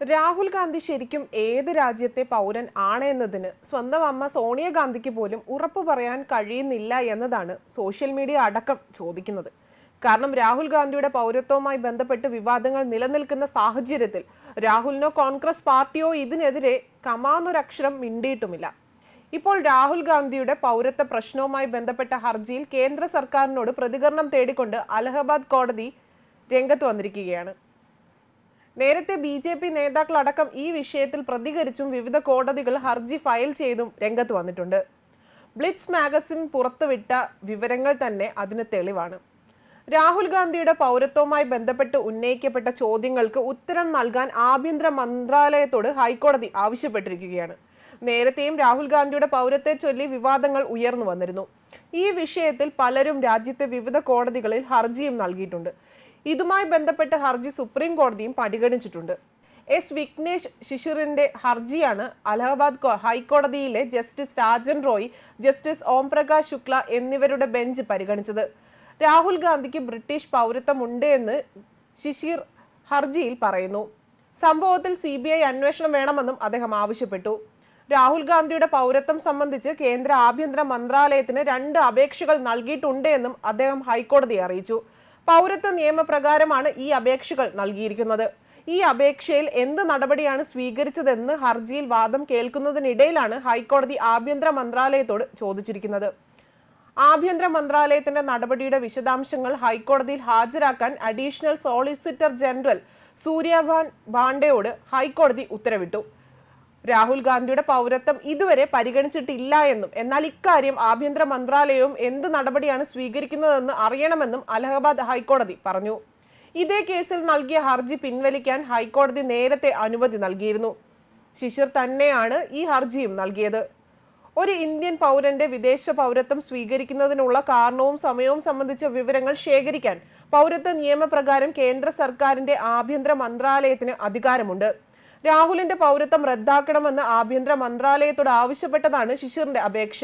രാഹുൽ ഗാന്ധി ശരിക്കും ഏത് രാജ്യത്തെ പൗരൻ ആണ് എന്നതിന് സ്വന്തം അമ്മ സോണിയാഗാന്ധിക്ക് പോലും ഉറപ്പു പറയാൻ കഴിയുന്നില്ല എന്നതാണ് സോഷ്യൽ മീഡിയ അടക്കം ചോദിക്കുന്നത്. കാരണം രാഹുൽ ഗാന്ധിയുടെ പൗരത്വവുമായി ബന്ധപ്പെട്ട് വിവാദങ്ങൾ നിലനിൽക്കുന്ന സാഹചര്യത്തിൽ രാഹുലിനോ കോൺഗ്രസ് പാർട്ടിയോ ഇതിനെതിരെ കമാന്നൊരക്ഷരം മിണ്ടിയിട്ടുമില്ല. ഇപ്പോൾ രാഹുൽ ഗാന്ധിയുടെ പൗരത്വ പ്രശ്നവുമായി ബന്ധപ്പെട്ട ഹർജിയിൽ കേന്ദ്ര സർക്കാരിനോട് പ്രതികരണം തേടിക്കൊണ്ട് അലഹബാദ് കോടതി രംഗത്ത് വന്നിരിക്കുകയാണ്. നേരത്തെ ബി ജെ പി നേതാക്കളടക്കം ഈ വിഷയത്തിൽ പ്രതികരിച്ചും വിവിധ കോടതികൾ ഹർജി ഫയൽ ചെയ്തും രംഗത്ത് വന്നിട്ടുണ്ട്. ബ്ലിറ്റ്സ് മാഗസിൻ പുറത്തുവിട്ട വിവരങ്ങൾ തന്നെ അതിന് തെളിവാണ്. രാഹുൽ ഗാന്ധിയുടെ പൗരത്വവുമായി ബന്ധപ്പെട്ട് ഉന്നയിക്കപ്പെട്ട ചോദ്യങ്ങൾക്ക് ഉത്തരം നൽകാൻ ആഭ്യന്തര മന്ത്രാലയത്തോട് ഹൈക്കോടതി ആവശ്യപ്പെട്ടിരിക്കുകയാണ്. നേരത്തെയും രാഹുൽ ഗാന്ധിയുടെ പൗരത്തെ ചൊല്ലി വിവാദങ്ങൾ ഉയർന്നു വന്നിരുന്നു. ഈ വിഷയത്തിൽ പലരും രാജ്യത്തെ വിവിധ കോടതികളിൽ ഹർജിയും നൽകിയിട്ടുണ്ട്. ഇതുമായി ബന്ധപ്പെട്ട ഹർജി സുപ്രീം കോടതിയും പരിഗണിച്ചിട്ടുണ്ട്. എസ്. വിഘ്നേഷ് ശിശുറിന്റെ ഹർജിയാണ് അലഹബാദ് ഹൈക്കോടതിയിലെ ജസ്റ്റിസ് രാജൻ റോയ് ജസ്റ്റിസ് ഓം പ്രകാശ് ശുക്ല എന്നിവരുടെ ബെഞ്ച് പരിഗണിച്ചത്. രാഹുൽ ഗാന്ധിക്ക് ബ്രിട്ടീഷ് പൗരത്വമുണ്ട് എന്ന് ശിശിർ ഹർജിയിൽ പറയുന്നു. സംഭവത്തിൽ സി ബി ഐ അന്വേഷണം വേണമെന്നും അദ്ദേഹം ആവശ്യപ്പെട്ടു. രാഹുൽ ഗാന്ധിയുടെ പൗരത്വം സംബന്ധിച്ച് കേന്ദ്ര ആഭ്യന്തര മന്ത്രാലയത്തിന് രണ്ട് അപേക്ഷകൾ നൽകിയിട്ടുണ്ട് എന്നും അദ്ദേഹം ഹൈക്കോടതിയെ അറിയിച്ചു. പൗരത്വ നിയമപ്രകാരമാണ് ഈ അപേക്ഷകൾ നൽകിയിരിക്കുന്നത്. ഈ അപേക്ഷയിൽ എന്ത് നടപടിയാണ് സ്വീകരിച്ചതെന്ന് ഹർജിയിൽ വാദം കേൾക്കുന്നതിനിടയിലാണ് ഹൈക്കോടതി ആഭ്യന്തര മന്ത്രാലയത്തോട് ചോദിച്ചിരിക്കുന്നത്. ആഭ്യന്തര മന്ത്രാലയത്തിന്റെ നടപടിയുടെ വിശദാംശങ്ങൾ ഹൈക്കോടതിയിൽ ഹാജരാക്കാൻ അഡീഷണൽ സോളിസിറ്റർ ജനറൽ സൂര്യഭാൻ ബാണ്ടയോട് ഹൈക്കോടതി ഉത്തരവിട്ടു. രാഹുൽ ഗാന്ധിയുടെ പൗരത്വം ഇതുവരെ പരിഗണിച്ചിട്ടില്ല എന്നും എന്നാൽ ഇക്കാര്യം ആഭ്യന്തര മന്ത്രാലയവും എന്ത് നടപടിയാണ് സ്വീകരിക്കുന്നതെന്ന് അറിയണമെന്നും അലഹബാദ് ഹൈക്കോടതി പറഞ്ഞു. ഇതേ കേസിൽ നൽകിയ ഹർജി പിൻവലിക്കാൻ ഹൈക്കോടതി നേരത്തെ അനുമതി നൽകിയിരുന്നു. ശിശിർ തന്നെയാണ് ഈ ഹർജിയും നൽകിയത്. ഒരു ഇന്ത്യൻ പൗരന്റെ വിദേശ പൗരത്വം സ്വീകരിക്കുന്നതിനുള്ള കാരണവും സമയവും സംബന്ധിച്ച വിവരങ്ങൾ ശേഖരിക്കാൻ പൗരത്വ നിയമപ്രകാരം കേന്ദ്ര സർക്കാരിന്റെ ആഭ്യന്തര മന്ത്രാലയത്തിന് അധികാരമുണ്ട്. രാഹുലിന്റെ പൗരത്വം റദ്ദാക്കണമെന്ന് ആഭ്യന്തര മന്ത്രാലയത്തോട് ആവശ്യപ്പെട്ടതാണ് ശിശിറിന്റെ അപേക്ഷ.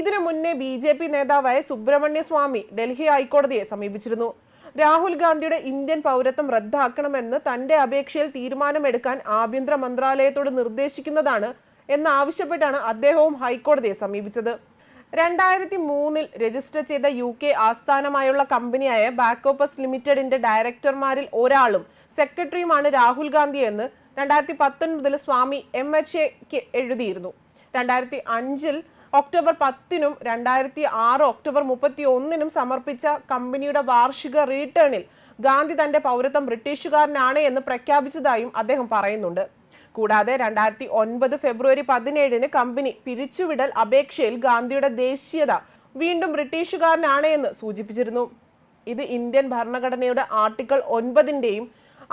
ഇതിനു മുന്നേ ബി ജെ പി നേതാവായ സുബ്രഹ്മണ്യ സ്വാമി ഡൽഹി ഹൈക്കോടതിയെ സമീപിച്ചിരുന്നു. രാഹുൽ ഗാന്ധിയുടെ ഇന്ത്യൻ പൗരത്വം റദ്ദാക്കണമെന്ന് തന്റെ അപേക്ഷയിൽ തീരുമാനമെടുക്കാൻ ആഭ്യന്തര മന്ത്രാലയത്തോട് നിർദ്ദേശിക്കുന്നതാണ് എന്നാവശ്യപ്പെട്ടാണ് അദ്ദേഹവും ഹൈക്കോടതിയെ സമീപിച്ചത്. രണ്ടായിരത്തി മൂന്നിൽ രജിസ്റ്റർ ചെയ്ത യു കെ ആസ്ഥാനമായുള്ള കമ്പനിയായ ബാക്കോപ്പസ് ലിമിറ്റഡിന്റെ ഡയറക്ടർമാരിൽ ഒരാളും സെക്രട്ടറിയുമാണ് രാഹുൽ ഗാന്ധി എന്ന് രണ്ടായിരത്തി പത്തൊൻപതിൽ സ്വാമി എം എച്ച് എക്ക് എഴുതിയിരുന്നു. രണ്ടായിരത്തി അഞ്ചിൽ ഒക്ടോബർ പത്തിനും രണ്ടായിരത്തി ആറ് ഒക്ടോബർ മുപ്പത്തി ഒന്നിനും സമർപ്പിച്ച കമ്പനിയുടെ വാർഷിക റീട്ടേണിൽ ഗാന്ധി തന്റെ പൗരത്വം ബ്രിട്ടീഷുകാരനാണ് എന്ന് പ്രഖ്യാപിച്ചതായും അദ്ദേഹം പറയുന്നുണ്ട്. കൂടാതെ രണ്ടായിരത്തി ഒൻപത് ഫെബ്രുവരി പതിനേഴിന് കമ്പനി പിരിച്ചുവിടൽ അപേക്ഷയിൽ ഗാന്ധിയുടെ ദേശീയത വീണ്ടും ബ്രിട്ടീഷുകാരനാണ് എന്ന് സൂചിപ്പിച്ചിരുന്നു. ഇത് ഇന്ത്യൻ ഭരണഘടനയുടെ ആർട്ടിക്കിൾ ഒൻപതിന്റെയും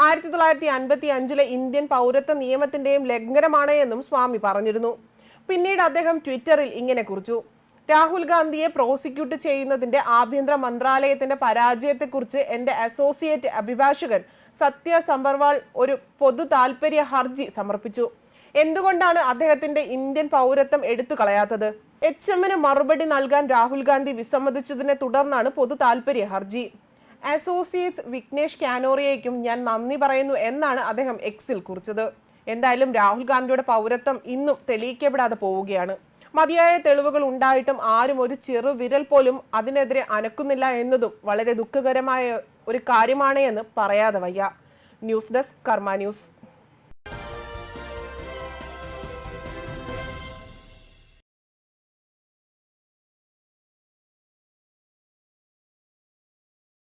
ആയിരത്തി തൊള്ളായിരത്തി അൻപത്തി അഞ്ചിലെ ഇന്ത്യൻ പൗരത്വ നിയമത്തിന്റെയും ലംഘനമാണ് എന്നും സ്വാമി പറഞ്ഞിരുന്നു. പിന്നീട് അദ്ദേഹം ട്വിറ്ററിൽ ഇങ്ങനെ കുറിച്ചു. രാഹുൽ ഗാന്ധിയെ പ്രോസിക്യൂട്ട് ചെയ്യുന്നതിന്റെ ആഭ്യന്തര മന്ത്രാലയത്തിന്റെ പരാജയത്തെക്കുറിച്ച് എന്റെ അസോസിയേറ്റ് അഭിഭാഷകൻ സത്യ സമ്പർവാൾ ഒരു പൊതു താൽപര്യ ഹർജി സമർപ്പിച്ചു. എന്തുകൊണ്ടാണ് അദ്ദേഹത്തിന്റെ ഇന്ത്യൻ പൗരത്വം എടുത്തു കളയാത്തത്? എച്ച് എമ്മിന് മറുപടി നൽകാൻ രാഹുൽ ഗാന്ധി വിസമ്മതിച്ചതിനെ തുടർന്നാണ് പൊതു താൽപര്യ ഹർജി. അസോസിയേറ്റ്സ് വിഘ്നേഷ് കാനോറിയയ്ക്കും ഞാൻ നന്ദി പറയുന്നു എന്നാണ് അദ്ദേഹം എക്സിൽ കുറിച്ചത്. എന്തായാലും രാഹുൽ ഗാന്ധിയുടെ പൗരത്വം ഇന്നും തെളിയിക്കപ്പെടാതെ പോവുകയാണ്. മതിയായ തെളിവുകൾ ഉണ്ടായിട്ടും ആരും ഒരു ചെറു വിരൽ പോലും അതിനെതിരെ അനക്കുന്നില്ല എന്നതും വളരെ ദുഃഖകരമായ ഒരു കാര്യമാണ് എന്ന് പറയാതെ വയ്യ. News desk Karma news.